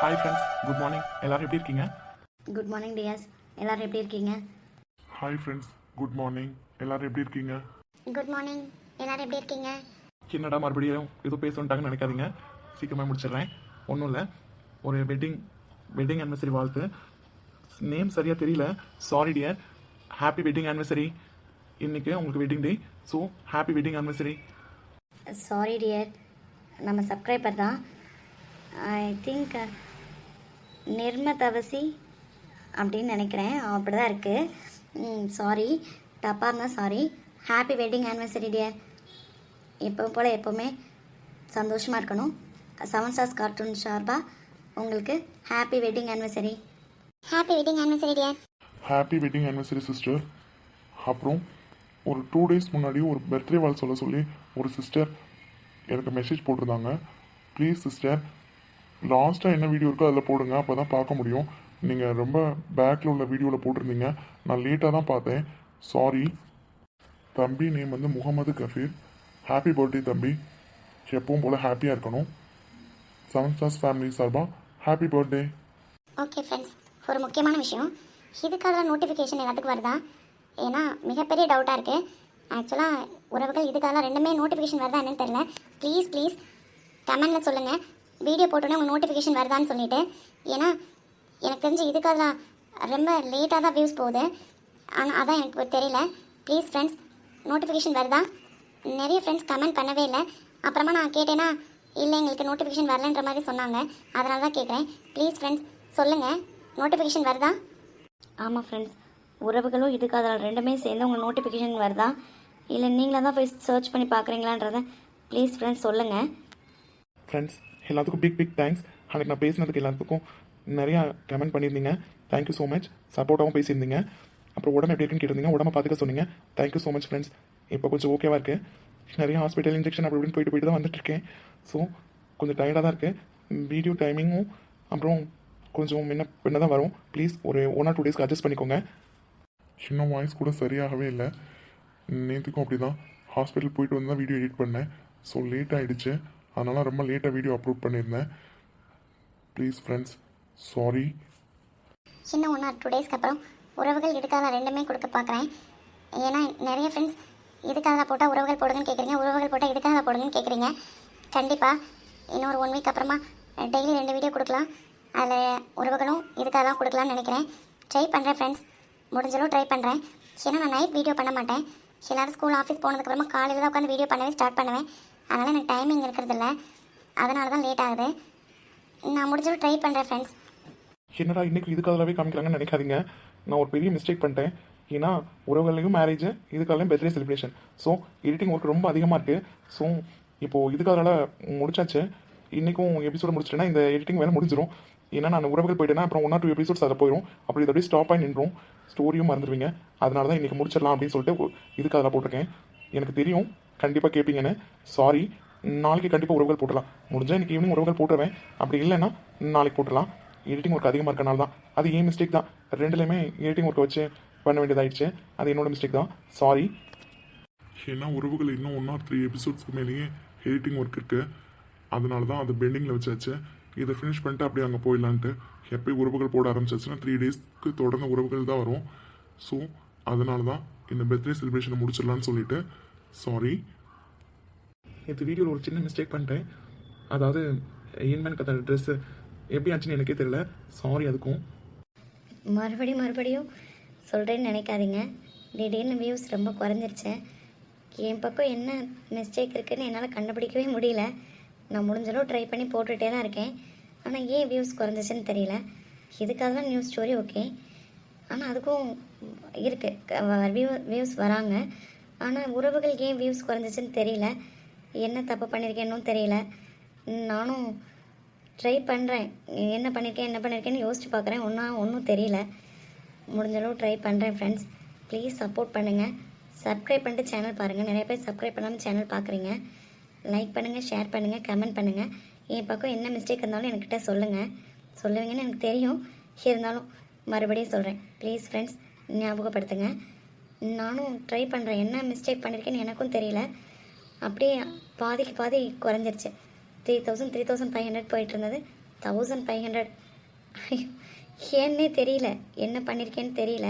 Hi friends good morning எல்லாரும் எப்படி இருக்கீங்க? குட் மார்னிங் டியாஸ் எல்லாரும் எப்படி இருக்கீங்க? ஹாய் ஃப்ரெண்ட்ஸ் குட் மார்னிங் எல்லாரும் எப்படி இருக்கீங்க? குட் மார்னிங் எல்லாரும் எப்படி இருக்கீங்க? என்னடா மறுபடியும் ஏதோ பேசணுன்ட்டாங்கன்னு நினைக்காதீங்க. சீக்கிரமாக முடிச்சிடுறேன். ஒன்றும் இல்லை. ஒரு வெட்டிங் வெட்டிங் ஆனிவர்சரி வாழ்த்து. நேம் சரியாக தெரியல. Sorry dear happy wedding anniversary இன்னைக்கு உங்களுக்கு wedding day so happy wedding anniversary sorry dear நம்ம சப்ஸ்கிரைபர் தான். ஐ திங்க் நிர்மதவசி அப்படின்னு நினைக்கிறேன். அப்படி தான் இருக்குது சாரி தப்பாக இருந்தால் sorry happy wedding anniversary dear எப்பவும் போல் எப்போவுமே சந்தோஷமாக இருக்கணும். செவன் ஸ்டார்ஸ் கார்ட்டூன் சார்பாக உங்களுக்கு happy wedding anniversary happy wedding anniversary dear happy wedding anniversary sister அப்புறம் ஒரு டூ டேஸ் முன்னாடி ஒரு பர்த்டே வாழ் சொல்ல சொல்லி ஒரு சிஸ்டர் எனக்கு மெசேஜ் போட்டிருந்தாங்க. ப்ளீஸ் சிஸ்டர் லாஸ்ட்டாக என்ன வீடியோ இருக்கோ அதில் போடுங்க அப்போ தான் பார்க்க முடியும். நீங்கள் ரொம்ப பேக்கில் உள்ள வீடியோவில் போட்டிருந்தீங்க. நான் லேட்டாக தான் பார்த்தேன். சாரி தம்பி நேம் வந்து முகமது கஃபீர் ஹாப்பி பர்த்டே தம்பி. எப்பவும் போல் ஹாப்பியாக இருக்கணும். செவன் ஸ்டார்ஸ் ஃபேமிலி சார்பாக ஹாப்பி பர்த்டே ஓகே ஃப்ரெண்ட்ஸ் ஒரு முக்கியமான விஷயம். இதுக்காக நோட்டிஃபிகேஷன் எல்லாத்துக்கும் வருதா? ஏன்னா மிகப்பெரிய டவுட்டாக இருக்குது ஆக்சுவலாக உறவுகள் இதுக்காக ரெண்டுமே நோட்டிஃபிகேஷன் வருதா என்னன்னு தெரியல. ப்ளீஸ் ப்ளீஸ் கமெண்டில் சொல்லுங்கள் வீடியோ போட்டோன்னே உங்களுக்கு நோட்டிஃபிகேஷன் வருதான்னு சொல்லிட்டு. ஏன்னா எனக்கு தெரிஞ்சு இதுக்காக ரொம்ப லேட்டாக தான் வியூஸ் போகுது. ஆனால் அதான் எனக்கு தெரியல. ப்ளீஸ் ஃப்ரெண்ட்ஸ் நோட்டிஃபிகேஷன் வருதா? நிறைய ஃப்ரெண்ட்ஸ் கமெண்ட் பண்ணவே இல்லை. அப்புறமா நான் கேட்டேன்னா இல்லை எங்களுக்கு நோட்டிஃபிகேஷன் வரலன்ற மாதிரி சொன்னாங்க. அதனால தான் கேட்குறேன் ப்ளீஸ் ஃப்ரெண்ட்ஸ் சொல்லுங்கள் நோட்டிஃபிகேஷன் வருதா? ஆமாம் ஃப்ரெண்ட்ஸ் உறவுகளும் இதுக்கு அதில் ரெண்டுமே சேர்ந்து உங்கள் நோட்டிஃபிகேஷன் வருதா? இல்லை நீங்களாக தான் போய் சர்ச் பண்ணி பார்க்குறீங்களான்றத ப்ளீஸ் ஃப்ரெண்ட்ஸ் சொல்லுங்கள் ஃப்ரெண்ட்ஸ் எல்லாத்துக்கும் பிக் பிக் தேங்க்ஸ் அன்றைக்கி நான் பேசினதுக்கு எல்லாத்துக்கும் நிறையா கமெண்ட் பண்ணியிருந்தீங்க. தேங்க்யூ ஸோ மச் சப்போர்ட்டாகவும் பேசியிருந்தீங்க. அப்புறம் உடம்பு எப்படி இருக்குன்னு கேட்டிருந்தீங்க. உடம்பை பார்த்துக்க சொன்னீங்க. தேங்க்யூ ஸோ மச் ஃப்ரெண்ட்ஸ் இப்போ கொஞ்சம் ஓகேவாக இருக்குது நிறைய ஹாஸ்பிட்டல் இன்ஜெக்ஷன் அப்படி இப்படின்னு போயிட்டு போயிட்டு தான் வந்துட்டுருக்கேன். ஸோ கொஞ்சம் டயர்டாக தான் இருக்குது வீடியோ டைமிங்கும் அப்புறம் கொஞ்சம் முன்ன பின்ன தான் வரும். ப்ளீஸ் ஒரு ஒன் ஆர் டூ டேஸ்க்கு அட்ஜஸ்ட் பண்ணிக்கோங்க. இன்னும் வாய்ஸ் கூட சரியாகவே இல்லை. நேற்றுக்கும் அப்படி தான் ஹாஸ்பிட்டல் போயிட்டு வந்து தான் வீடியோ எடிட் பண்ணேன். ஸோ லேட் ஆகிடுச்சு அதனால் ரொம்ப லேட்டாக வீடியோ அப்லோட் பண்ணியிருந்தேன். ப்ளீஸ் ஃப்ரெண்ட்ஸ் சாரி இன்னும் ஒன்றா டூ டேஸ்க்கு அப்புறம் உறவுகள் இதுக்காக ரெண்டுமே கொடுக்க பார்க்குறேன். ஏன்னா நிறைய ஃப்ரெண்ட்ஸ் இதுக்காக போட்டால் உறவுகள் போடுங்கன்னு கேட்குறீங்க உறவுகள் போட்டால் இதுக்காக போடுங்கன்னு கேட்குறீங்க கண்டிப்பாக இன்னொரு ஒன் வீக் அப்புறமா டெய்லி ரெண்டு வீடியோ கொடுக்கலாம். அதில் உறவுகளும் இதுக்காக தான் கொடுக்கலாம்னு நினைக்கிறேன். ட்ரை பண்ணுறேன் ஃப்ரெண்ட்ஸ் முடிஞ்சளவு ட்ரை பண்ணுறேன் ஏன்னா நான் நைட் வீடியோ பண்ண மாட்டேன். எல்லோரும் ஸ்கூல் ஆஃபீஸ் போனதுக்கப்புறமா காலையில் தான் உட்காந்து வீடியோ பண்ணவே ஸ்டார்ட் பண்ணுவேன். அதனால் எனக்கு டைமிங் இருக்கிறதில்ல. அதனால தான் லேட் ஆகுது. நான் முடிஞ்சளவு ட்ரை பண்ணுறேன் ஃப்ரெண்ட்ஸ் என்னடா இன்னைக்கு இதுக்காகவே காமிக்கிறாங்கன்னு நினைக்காதீங்க. நான் ஒரு பெரிய மிஸ்டேக் பண்ணிட்டேன். ஏன்னா உறவுகளையும் marriage இதுக்காகலையும் birthday celebration so editing work ரொம்ப அதிகமாக இருக்குது ஸோ இப்போது இதுக்காக முடிச்சாச்சு. இன்றைக்கும் எபிசோட முடிச்சிட்டேன்னா இந்த எடிட்டிங் வேலை முடிஞ்சிடும் ஏன்னா நான் உறவுகள் போயிட்டேன்னா அப்புறம் ஒன் ஆர் டூ எபிசோட்ஸ் அதில் போயிடும் அப்படி இதை அப்படியே ஸ்டாப் ஆகி நின்றோம் ஸ்டோரியும் மறந்துடுவீங்க. அதனால தான் இன்றைக்கி முடிச்சிடலாம் அப்படின்னு சொல்லிட்டு இதுக்கு அதில் போட்டிருக்கேன். எனக்கு தெரியும் கண்டிப்பாக கேட்பீங்கன்னு சாரி நாளைக்கு கண்டிப்பாக உறவுகள் போட்டலாம். முடிஞ்சால் இன்னைக்கு ஈவினிங் உறவுகள் போட்டுருவேன். அப்படி இல்லைன்னா நாளைக்கு போட்டுடலாம் எடிட்டிங் ஒர்க் அதிகமாக இருக்கனால தான். அது ஏன் மிஸ்டேக் தான்? ரெண்டுலேயுமே எடிட்டிங் ஒர்க்கை வச்சு பண்ண வேண்டியதாயிடுச்சு. அது என்னோட மிஸ்டேக் தான். சாரி ஏன்னா உறவுகள் இன்னும் ஒன் ஆர் த்ரீ எபிசோட்ஸ்க்கு மேலேயே எடிட்டிங் ஒர்க் இருக்குது அதனால தான் அது பெண்டிங்கில் வச்சாச்சு. இதை ஃபினிஷ் பண்ணிட்டு அப்படியே அங்கே போயிடலான்ட்டு எப்போயும் உறவுகள் போட ஆரம்பிச்சாச்சுன்னா த்ரீ டேஸ்க்கு தொடர்ந்து உறவுகள் தான் வரும். ஸோ அதனால தான் இந்த பர்த்டே செலிப்ரேஷனை முடிச்சிடலான்னு சொல்லிட்டு சாரி இந்த வீடியோவில் ஒரு சின்ன மிஸ்டேக் பண்ணிட்டேன். அதாவது இன்மேன் கதை ட்ரெஸ்ஸு எப்படி ஆச்சுன்னு எனக்கே தெரியல. சாரி அதுக்கும். மறுபடியும் மறுபடியும் சொல்கிறேன்னு நினைக்காதீங்க. திடீர்னு வியூஸ் ரொம்ப குறைஞ்சிருச்சு. என் பக்கம் என்ன மிஸ்டேக் இருக்குன்னு என்னால் கண்டுபிடிக்கவே முடியல. நான் முடிஞ்சளவு ட்ரை பண்ணி போட்டுகிட்டே தான் இருக்கேன். ஆனால் ஏன் வியூஸ் குறைஞ்சிச்சுன்னு தெரியல. இதுக்காக தான் நியூஸ் ஸ்டோரி ஓகே ஆனால் அதுக்கும் இருக்குது வியூ வியூஸ் வராங்க. ஆனால் உறவுகள் ஏன் வியூஸ் குறைஞ்சிச்சின்னு தெரியல. என்ன தப்பு பண்ணியிருக்கேன்னு தெரியல. நானும் ட்ரை பண்ணுறேன் என்ன பண்ணியிருக்கேன் என்ன பண்ணியிருக்கேன்னு யோசிச்சு பார்க்குறேன் ஒன்றா ஒன்றும் தெரியல. முடிஞ்சளவு ட்ரை பண்ணுறேன் ஃப்ரெண்ட்ஸ் ப்ளீஸ் சப்போர்ட் பண்ணுங்கள் சப்ஸ்கிரைப் பண்ணிட்டு சேனல் பாருங்கள் நிறைய பேர் சப்ஸ்கிரைப் பண்ணாமல் சேனல் பார்க்குறீங்க லைக் பண்ணுங்கள் ஷேர் பண்ணுங்கள் கமெண்ட் பண்ணுங்கள் என் பக்கம் என்ன மிஸ்டேக் இருந்தாலும் என்கிட்ட சொல்லுங்கள் சொல்லுவீங்கன்னு எனக்கு தெரியும். இருந்தாலும் மறுபடியும் சொல்கிறேன் ப்ளீஸ் ஃப்ரெண்ட்ஸ் ஞாபகப்படுத்துங்க. நானும் ட்ரை பண்ணுறேன் என்ன மிஸ்டேக் பண்ணியிருக்கேன்னு எனக்கும் தெரியல. அப்படியே பாதிக்கு பாதி குறைஞ்சிருச்சு. Three thousand three thousand five hundred போயிட்டு இருந்தது தௌசண்ட் ஃபைவ் ஹண்ட்ரட் ஏன்னே தெரியல. என்ன பண்ணியிருக்கேன்னு தெரியல.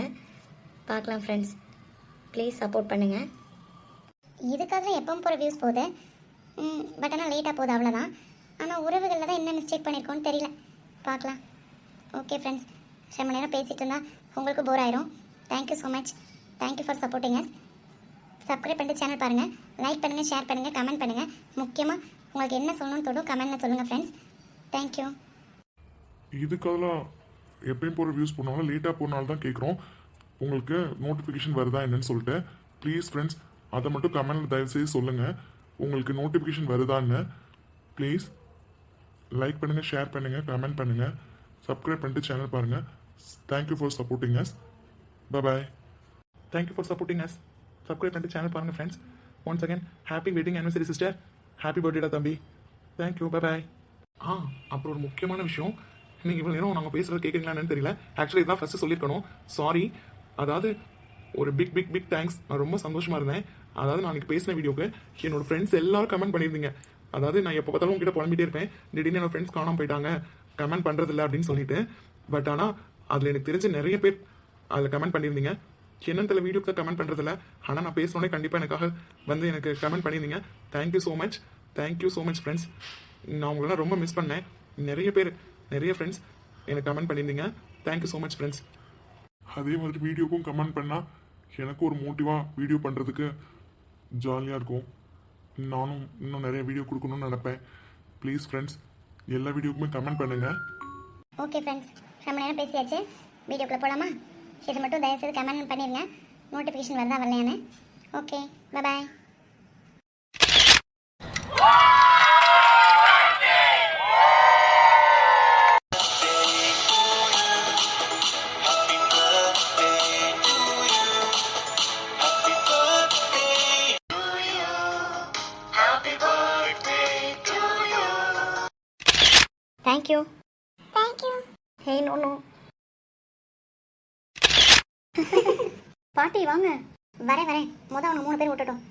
பார்க்கலாம் ஃப்ரெண்ட்ஸ் ப்ளீஸ் சப்போர்ட் பண்ணுங்கள் இதுக்காக எப்போ போகிற வியூஸ் போகுது. பட் ஆனால் லேட்டாக போகுது அவ்வளோதான் ஆனால் உறவுகளில் தான் என்ன மிஸ்டேக் பண்ணியிருக்கோன்னு தெரியல. பார்க்கலாம். ஓகே ஃப்ரெண்ட்ஸ் ரொம்ப நேரம் பேசிகிட்டு இருந்தால் உங்களுக்கு போர் ஆயிரும். Thank you so much thank you for supporting us subscribe பண்ணிட்டு சேனல் பாருங்கள் லைக் பண்ணுங்கள் ஷேர் பண்ணுங்கள் கமெண்ட் பண்ணுங்கள் முக்கியமாக உங்களுக்கு என்ன சொல்லணும்னு தோணும் கமெண்ட்டில் சொல்லுங்கள் ஃப்ரெண்ட்ஸ் தேங்க்யூ இதுக்கெல்லாம் எப்பயும் போகிற வியூஸ் போனாலும் லேட்டாக போனாலும் தான் கேட்குறோம் உங்களுக்கு நோட்டிஃபிகேஷன் வருதா என்னன்னு சொல்லிட்டு ப்ளீஸ் ஃப்ரெண்ட்ஸ் அதை மட்டும் கமெண்ட்டில் தயவுசெய்து சொல்லுங்கள் உங்களுக்கு நோட்டிஃபிகேஷன் வருதான்னு ப்ளீஸ் லைக் பண்ணுங்கள் ஷேர் பண்ணுங்கள் கமெண்ட் பண்ணுங்கள் சப்ஸ்கிரைப் பண்ணிட்டு சேனல் பாருங்கள் thank you for supporting us bye thank you for supporting us subscribe பண்ணிட்டு சேனல் பாருங்கள் friends once again happy wedding anniversary sister happy பர்த்டேடா தம்பி. தேங்க்யூ பை பாய் ஆ அப்புறம் ஒரு முக்கியமான விஷயம். நீங்கள் இவ்வளோ நேரம் நாங்கள் பேசுகிறது கேட்குறீங்களான்னு தெரியல. ஆக்சுவலி இதான் ஃபஸ்ட்டு சொல்லியிருக்கணும். சாரி அதாவது ஒரு பிக் பிக் பிக் தேங்க்ஸ் நான் ரொம்ப சந்தோஷமாக இருந்தேன். அதாவது நான் அன்றைக்கி பேசின வீடியோக்கு என்னோட ஃப்ரெண்ட்ஸ் எல்லாரும் கமெண்ட் பண்ணியிருந்தீங்க. அதாவது நான் எப்போ பார்த்தாலும் உங்ககிட்ட புலம்பிட்டே இருப்பேன். திடீர்னு என்னோட ஃப்ரெண்ட்ஸ் காணாமல் போயிட்டாங்க. கமெண்ட் பண்ணுறதில்ல அப்படின்னு சொல்லிட்டு. பட் ஆனால் அதில் எனக்கு தெரிஞ்ச நிறைய பேர் அதில் கமெண்ட் பண்ணியிருந்தீங்க. என்னன்னு தெரியல வீடியோக்கு கமெண்ட் பண்ணுறதில்ல ஆனால் நான் பேசினோடனே கண்டிப்பாக எனக்காக வந்து எனக்கு கமெண்ட் பண்ணியிருந்தீங்க thank you so much thank you so much friends நான் உங்களெல்லாம் ரொம்ப மிஸ் பண்ணேன். நிறைய பேர் நிறைய ஃப்ரெண்ட்ஸ் எனக்கு கமெண்ட் பண்ணியிருந்தீங்க தேங்க்யூ ஸோ மச் ஃப்ரெண்ட்ஸ் அதே மாதிரி வீடியோக்கும் கமெண்ட் பண்ணால் எனக்கு ஒரு மோட்டிவாக வீடியோ பண்ணுறதுக்கு ஜாலியாக இருக்கும். நானும் இன்னும் நிறைய வீடியோ கொடுக்கணும்னு நினைப்பேன். ப்ளீஸ் ஃப்ரெண்ட்ஸ் எல்லா வீடியோக்குமே கமெண்ட் பண்ணுங்கள் ஓகே ஃப்ரெண்ட்ஸ் ரொம்ப நேரம் பேசியாச்சு. வீடியோக்குள்ளே போகலாமா இது மட்டும் தயவுசெய்து கமெண்ட் பண்ணிடுங்க நோட்டிஃபிகேஷன் வருதா வரலையான்னு. Okay bye thank you thank you hey no no பாட்டி வாங்க. வரேன் வரேன். மொதல் அவனை மூணு பேர் விட்டுட்டோம்.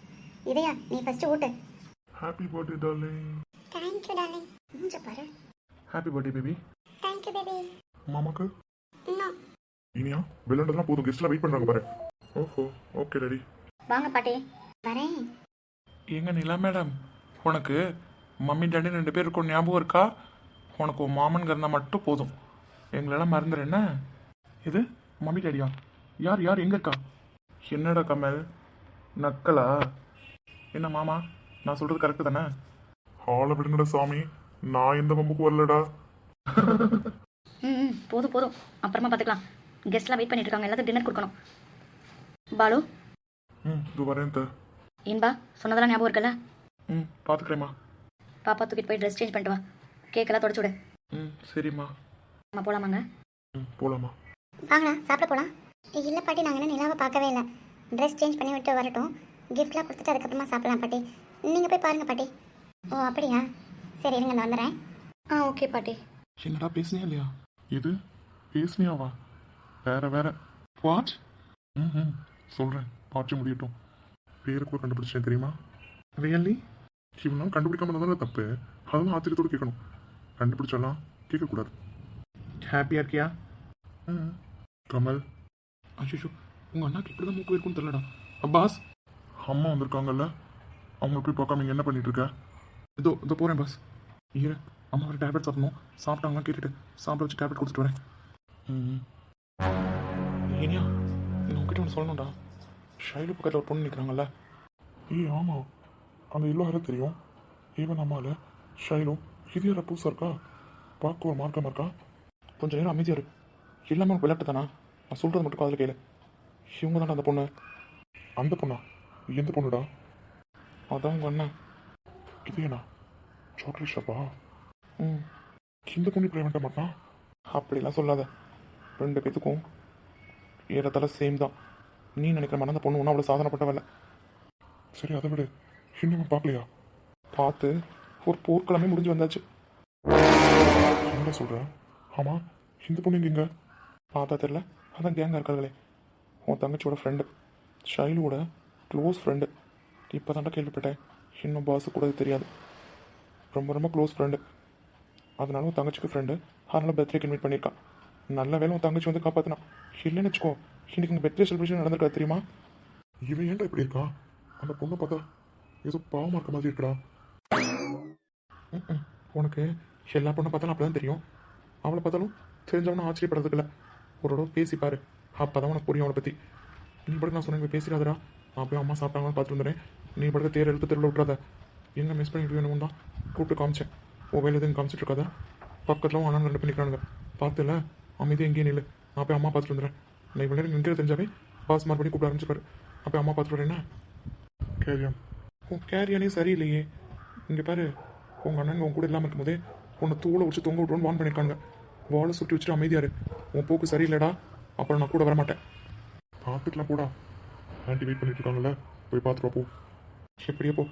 இதையா நீ ஃபஸ்ட்டு ஊட்டு happy birthday darling thank you darling மூஞ்ச பாரு. Happy birthday baby thank you baby மாமாக்கு? இன்னும் இனியா விளையாண்டதெல்லாம் போதும். கெஸ்ட்லாம் வெயிட் பண்ணுறாங்க பாரு. ஓஹோ ஓகே டாடி வாங்க பாட்டி. வரேன். எங்க நிலா மேடம்? உனக்கு மம்மி டாடி ரெண்டு பேர் இருக்கும் ஞாபகம் இருக்கா? உனக்கு உன் மாமன் இருந்தால் மட்டும் போதும். எங்களெல்லாம் மறந்துடு என்ன இது மம்மி டாடியா? யார் யார் எங்க இருக்கா? என்னடா கமல்? நக்கலா? என்ன மாமா நான் சொல்றது கரெக்டு தானே? ஆளை விடுங்கடா சாமி. நான் எந்த பம்புக்கு வரலடா. ம் ம் போதும் போதும். அப்புறமா பார்த்துக்கலாம் கெஸ்ட்லாம் வெயிட் பண்ணிட்டு இருக்காங்க. எல்லாத்துக்கும் டின்னர் கொடுக்கணும். பாலு? ம் இது வரேன் த இன்பா சொன்னதெல்லாம் ஞாபகம் இருக்குல்ல? ம் பார்த்துக்கிறேம்மா பாப்பா தூக்கிட்டு போய் ட்ரெஸ் சேஞ்ச் பண்ணிட்டு வா. கேக்கெல்லாம் தொடச்சு விடு. ம் சரிம்மா. நம்ம போலாமாங்க? ம் போகலாமா வாங்கண்ணா சாப்பிட போகலாம் இல்லை பாட்டி நாங்கள் என்ன நிலாவை பார்க்கவே இல்லை. ட்ரெஸ் சேஞ்ச் பண்ணி விட்டு வரட்டும். கிஃப்ட்லாம் கொடுத்துட்டு அதுக்கப்புறமா சாப்பிடலாம் பாட்டி. நீங்கள் போய் பாருங்கள் பாட்டி. ஓ அப்படியா? சரி இருங்க நான் வந்துடுறேன் ஆ ஓகே பாட்டி. என்னடா பேசுனியா இல்லையா? இது? பேசுனியாவா? வேற வேற. வாட் ம் ம். சொல்கிறேன் பார்த்து முடியட்டும். பேரை கூட கண்டுபிடிச்சேன் தெரியுமா? ரியல்லி இவனால கண்டுபிடிக்காம இருந்தாலும் தப்பு? அதெல்லாம் ஆச்சரியத்தோடு கேட்கணும். கண்டுபிடிச்சாலாம் கேட்கக்கூடாது. ஹாப்பியாக இருக்கியா? ம். கமல் அஷிஷு உங்கள் அண்ணாக்கு இப்படி தான் மூக்கு இருக்குன்னு தெரியலடா. அப்பாஸ் அம்மா வந்திருக்காங்கல்ல. அவங்கள போய் பார்க்காம இங்க என்ன பண்ணிட்டு இருக்க? இதோ இதோ போகிறேன் பாஸ் இரு அம்மா ஒரு டேப்லெட் சாப்பிடணும். சாப்பிட்டாங்களா கேட்டுட்டு சாப்பிட வச்சு டேப்லெட் கொடுத்துட்டு வரேன். ம் நான் உங்ககிட்ட ஒன்று சொல்லணும்டா. ஷைலு பக்கத்தில் ஒரு பொண்ணு நிற்கிறாங்கல்ல ஏய் ஆமாம் அந்த இல்லோ யாரை தெரியும். ஈவன் அம்மாவில் ஷைலோ இது யாரா புதுசாக இருக்கா? பார்க்க ஒரு மார்க்கமாக இருக்கா? கொஞ்ச நேரம் அமைதியாக இரு. எல்லாமே உனக்கு விளையாட்டு தானா? நான் சொல்கிறது மட்டும் காதில் கையில் இவங்க தான்டா அந்த பொண்ணு. அந்த பொண்ணா? எந்த பொண்ணுடா? அதான் உங்கள் அண்ணன் இது ஏனா சாக்லேட் ஷாப்பா ம். இந்த பொண்ணு இப்படி வேண்ட மாட்டான் அப்படிலாம் சொல்லாத. ரெண்டு பேத்துக்கும் ஏறத்தால சேம் தான். நீ நினைக்கிற மாதிரி அந்த பொண்ணு ஒன்றும் அவ்வளோ சாதனைப்பட்டவல்ல சரி அதை விடு. இன்னும் பார்க்கலையா? பார்த்து ஒரு போர்க்கிழமை முடிஞ்சு வந்தாச்சு. என்ன சொல்கிறேன் ஆமாம் இந்த பொண்ணு இங்க? பார்த்தா தெரில அதான் கேங்காக இருக்காங்களே உன் தங்கச்சியோட ஃப்ரெண்டு ஷைலுவோட க்ளோஸ் ஃப்ரெண்டு இப்போ தான்டா கேள்விப்பட்டேன். இன்னும் பாஸு கூட தெரியாது. ரொம்ப ரொம்ப க்ளோஸ் ஃப்ரெண்டு அதனால உன் தங்கச்சிக்கு ஃப்ரெண்டு அதனால பர்த்டேக்கு இன்வைட் பண்ணியிருக்கான். நல்ல வேலை உன் தங்கச்சி வந்து காப்பாற்றினான் இல்லைன்னு வச்சுக்கோ இன்னைக்கு உங்கள் பர்த்டே செலிப்ரேஷன் நடந்திருக்கா தெரியுமா? இவன் ஏன்டா இப்படி இருக்கான் அந்த பொண்ணை பார்த்தா ஏதோ பாவமாக இருக்க மாதிரி இருக்கடா. உனக்கு எல்லா பொண்ணை பார்த்தாலும் அப்படி தான் தெரியும். அவளை பார்த்தாலும் தெரிஞ்சவனும் ஆச்சரியப்படுறதுக்கு இல்லை. ஒரு தடவை பேசி பாரு. அப்போ தான் உனக்கு புரியும் அவளை பற்றி நீ படுக்க நான் சொன்னேன் பேசிடாதடா. நான் போய் அம்மா சாப்பிட்டாங்கன்னு பார்த்துட்டு வந்துடுறேன். நீ படுக்க தேர் எடுத்து தெருவில் விட்றாத எங்கே மிஸ் பண்ணிட்டு வேணும் தான் கூப்பிட்டு காமிச்சேன். மொபைல் எதுவும் காமிச்சிட்டு இருக்காத. பக்கத்தில் அண்ணன் ரெண்டு பேர் நிற்கிறானுங்க பார்த்துல அமைதியாக எங்கேயும் நில்லு. நான் போய் அம்மா பார்த்துட்டு வந்துடுறேன். நான் இவ்வளோ நேரம் நிற்கிறது தெரிஞ்சாவே பாஸ் மார்க் பண்ணி கூப்பிட ஆரம்பிச்சிருப்பாரு. அப்போ அம்மா பார்த்துட்டு வரேன்னா கேரியம் உன் கேரியானே சரியில்லையே. இங்கே பாரு உங்கள் அண்ணன் உன் கூட இல்லாமல் இருக்கும்போதே உன்னை தூளை வச்சு தொங்க விட்ருன்னு வான் பண்ணியிருக்காங்க வாழை சுற்றி வச்சுட்டு அமைதியாரு உன் போக்கு சரியில்லைடா. அப்புறம் நான் கூட வர மாட்டேன் பார்த்துக்கலாம் போடா. ஆண்டி வெயிட் பண்ணிட்டு இருக்காங்கல்ல. போய் பார்த்துட்டு போ. எப்படியே போ.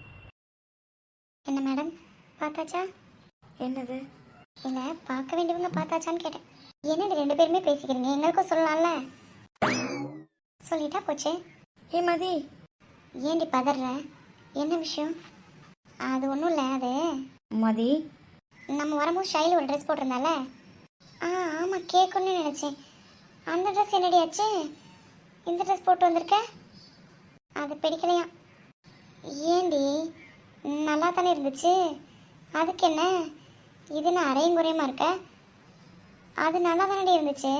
என்ன மேடம்? பார்த்தாச்சா? என்னது? இல்லை பார்க்க வேண்டியவங்க பார்த்தாச்சான்னு கேட்டேன். என்னது ரெண்டு பேருமே பேசிக்கிறீங்க? எங்களுக்கும் சொல்லலாம்ல? சொல்லிட்டா போச்சு. ஏ மதி. ஏண்டி பதற என்ன விஷயம்? அது ஒன்றும் இல்லை அது. மதி. நம்ம வரும்போது ஷைல் ஒரு ட்ரெஸ் போட்டிருந்தால? ஆ ஆமாம் கேட்கணும்னு நினச்சேன். அந்த ட்ரெஸ் என்னடி ஆச்சு? இந்த ட்ரெஸ் போட்டு வந்திருக்க? அது பிடிக்கலையா? ஏண்டி நல்லா தானே இருந்துச்சு? அதுக்கு என்ன இது நான் அரையும் குறையுமா இருக்க? அது நல்லா தானடி இருந்துச்சு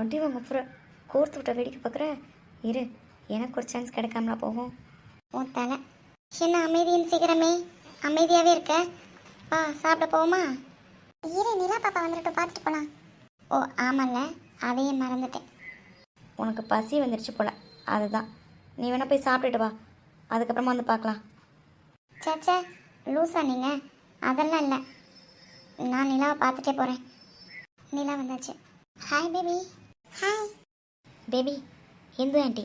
உங்க அப்புறம் கோர்த்து விட்ட வேடிக்கை பார்க்குற இரு எனக்கு ஒரு சான்ஸ் கிடைக்காமலா போகும். உன் தலை. என்ன அமைதியின் சீக்கிரமே அமைதியாகவே இருக்க? வா சாப்பிட போவோமா? இரு நிலா பாப்பா வந்துட்டு பார்த்துட்டு போகலாம் ஓ ஆமாம்ல அதையும் மறந்துட்டேன். உனக்கு பசி வந்துருச்சு போல. அதுதான். நீ வேணா போய் சாப்பிட்டுட்டு வா. அதுக்கப்புறமா வந்து பார்க்கலாம் சேச்சே லூஸா நீங்கள் அதெல்லாம் இல்லை. நான் நிலாவை பார்த்துட்டே போகிறேன் நிலா வந்தாச்சு. Hi baby hi baby Indhu aunty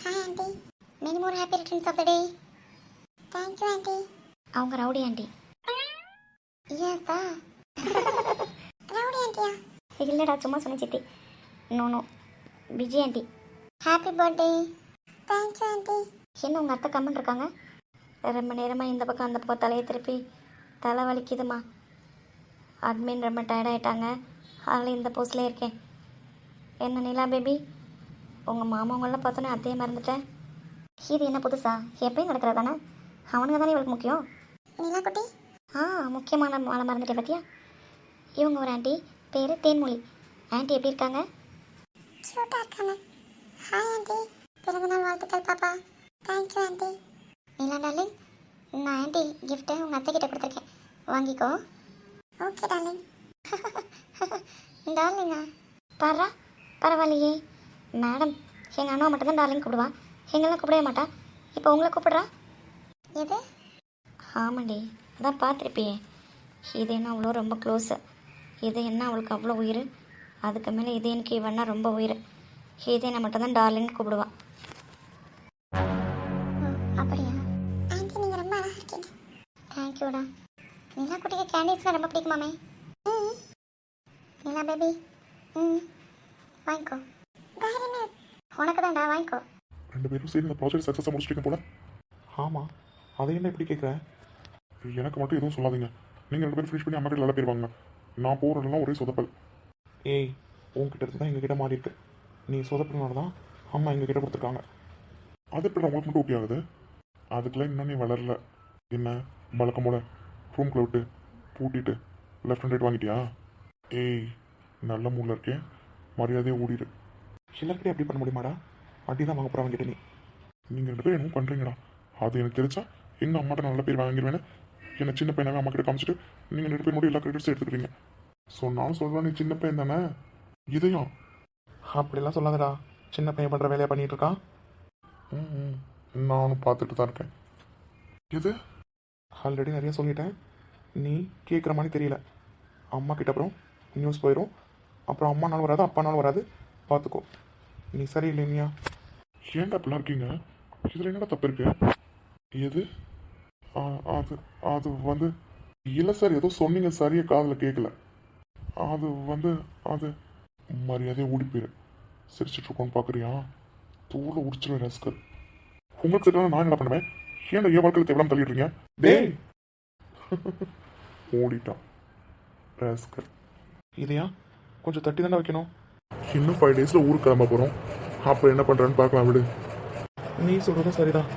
hi aunty many more happy returns of the day thank you aunty அவங்க ரவுடி ஆண்டி ஏசா ரவுடி ஆண்டியா இல்லைடா சும்மா சொன்ன சித்தி. No no Vijay aunty happy birthday thank you aunty என்ன உங்கள் அத்தை கம்மன் இருக்காங்க? ரொம்ப நேரமாக இந்த பக்கம் அந்த பக்கம் தலையை திருப்பி தலை வலிக்குதுமா அட்மின் ரொம்ப tired ஆயிட்டாங்க. அதனால் இந்த போஸ்ட்லேயே இருக்கேன். என்ன நிலா பேபி உங்கள் மாமாவங்களாம் பார்த்தோன்னே அத்தையே மறந்துட்டேன். இது என்ன புதுசா? எப்பயும் நடக்கிறது தானே அவனுங்க தானே இவளுக்கு முக்கியம்? நிலா குட்டி? ஆ முக்கியமான ஆளை மறந்துட்டேன் பார்த்தியா இவங்க ஒரு ஆண்டி பேர் தேன்மொழி. ஆண்டி எப்படி இருக்காங்க? க்யூட்டாக இருக்காங்க. Hi aunty. பிறந்தநாள் வாழ்த்துக்கள் பாப்பா. Thank you aunty. Neela darling நான் ஆண்டி கிஃப்ட்டை உங்கள் அத்தை கிட்ட கொடுத்துருக்கேன். வாங்கிக்கோ. ஓகே டார்லிங் டார்லிங்கா பாரா பரவாயில்லையே. மேடம் எங்கள் அண்ணா மட்டும் தான் டார்லிங் கூப்பிடுவா. எங்கெல்லாம் கூப்பிடவே மாட்டா. இப்போ உங்களை கூப்பிடுறா. எது? ஆமாண்டி. அதான் பார்த்துருப்பியே. இது என்ன அவ்வளோ ரொம்ப க்ளோஸு இது என்ன அவளுக்கு அவ்வளோ உயிர்? அதுக்கு மேலே இது எனக்கு இவன்னா ரொம்ப உயிர். இது என்ன மட்டும் தான் டார்லிங் கூப்பிடுவா. ஓ அப்படியா? ஆண்டி நீங்கள் ரொம்ப அழகாக இருக்கீங்க. தேங்க்யூடா நிலா குட்டிக்கு கேண்டீஸ்லாம் ரொம்ப பிடிக்குமாமே? ம் நிலா பேபி ம் வாங்கிக்கோ. உனக்கு தான்டா வாங்கிக்கோ. ரெண்டு பேரும் சேர்ந்து இந்த ப்ராஜெக்ட் சக்ஸஸாக முடிச்சிட்டீங்க போல. ஆமாம் அதை என்ன இப்படி கேட்குறேன் எனக்கு மட்டும் எதுவும் சொல்லாதீங்க. நீங்கள் ரெண்டு பேரும் ஃபினிஷ் பண்ணி அம்மா கிட்ட நல்லா போயிருவாங்க. நான் போகிறதெல்லாம் ஒரே சொதப்பல். ஏய் உங்ககிட்ட இருந்து தான் எங்ககிட்ட மாறி இருக்கு. நீ சொதப்பினால தான் அம்மா எங்ககிட்ட கொடுத்துருக்காங்க. அது எப்படி உங்களுக்கு மட்டும் ஓகே ஆகுது? அதுக்குலாம் இன்னும் நீ வளரல. என்ன வழக்கம் போல ரூம்குள்ளே விட்டு பூட்டிட்டு லெஃப்ட் ஹண்ட் ரைட் வாங்கிட்டியா? ஏய் நல்ல மூடில் இருக்கேன் மரியாதையாக ஓடிடு எல்லாருக்கிட்டே எப்படி பண்ண முடியுமாடா? அடி தான் வாங்க போகிறாங்க கிட்ட நீ. நீங்கள் ரெண்டு பேரும் என்ன பண்ணுறீங்கடா அது எனக்கு தெரிஞ்சா எங்கள் அம்மாட்ட நல்ல பேர் வாங்கிடுவேன்னு என்னை சின்ன பையனாவே அம்மா கிட்ட காமிச்சிட்டு நீங்கள் ரெண்டு பேர் மட்டும் எல்லா கிரெடிட்ஸும் எடுத்துக்கிறீங்க சொன்னாலும் சொல்கிறேன் நீ சின்ன பையன் தானே? இதையும். அப்படிலாம் சொல்லாதடா. சின்ன பையன் பண்ணுற வேலையை பண்ணிட்டு இருக்கான் ம், நானும் பார்த்துட்டு தான் இருக்கேன். இது ஆல்ரெடி நிறைய சொல்லிட்டேன். நீ கேட்குற மாதிரி தெரியல. அம்மா கிட்ட அப்புறம் நியூஸ் போயிடும் அப்புறம் அம்மா நாள் வராது அப்பா நாள் வராது. பார்த்துக்கோ. நீ சரியில்லையா ஏன்டா அப்படிலாம் இருக்கீங்க? இதில் என்னடா தப்பு இருக்கு? எது? அது அது வந்து இல்லை சார் ஏதோ சொன்னீங்க சரியா காதில் கேட்கல அது வந்து அது மரியாதையை ஓடி போயிரு. சிரிச்சிட்டு இருக்கோன்னு பார்க்குறியா தூளை உடிச்சிருவேன் ரஸ்கர் உங்களுக்கு தெரியல நான் என்ன பண்ணுவேன்? ஏன்டா என் வாழ்க்கையில் தேவையில்லாம தள்ளிடுறீங்க? டேய்! ஓடிட்டான் ராஸ்கல். இதையா? கொஞ்சம் தட்டி தானே வைக்கணும். இன்னும் ஃபைவ் டேஸில் ஊருக்கு கிளம்ப போகிறோம் அப்போ என்ன பண்ணுறான்னு பார்க்கலாம் விடு. நீ சொல்கிறதும் சரிதான்.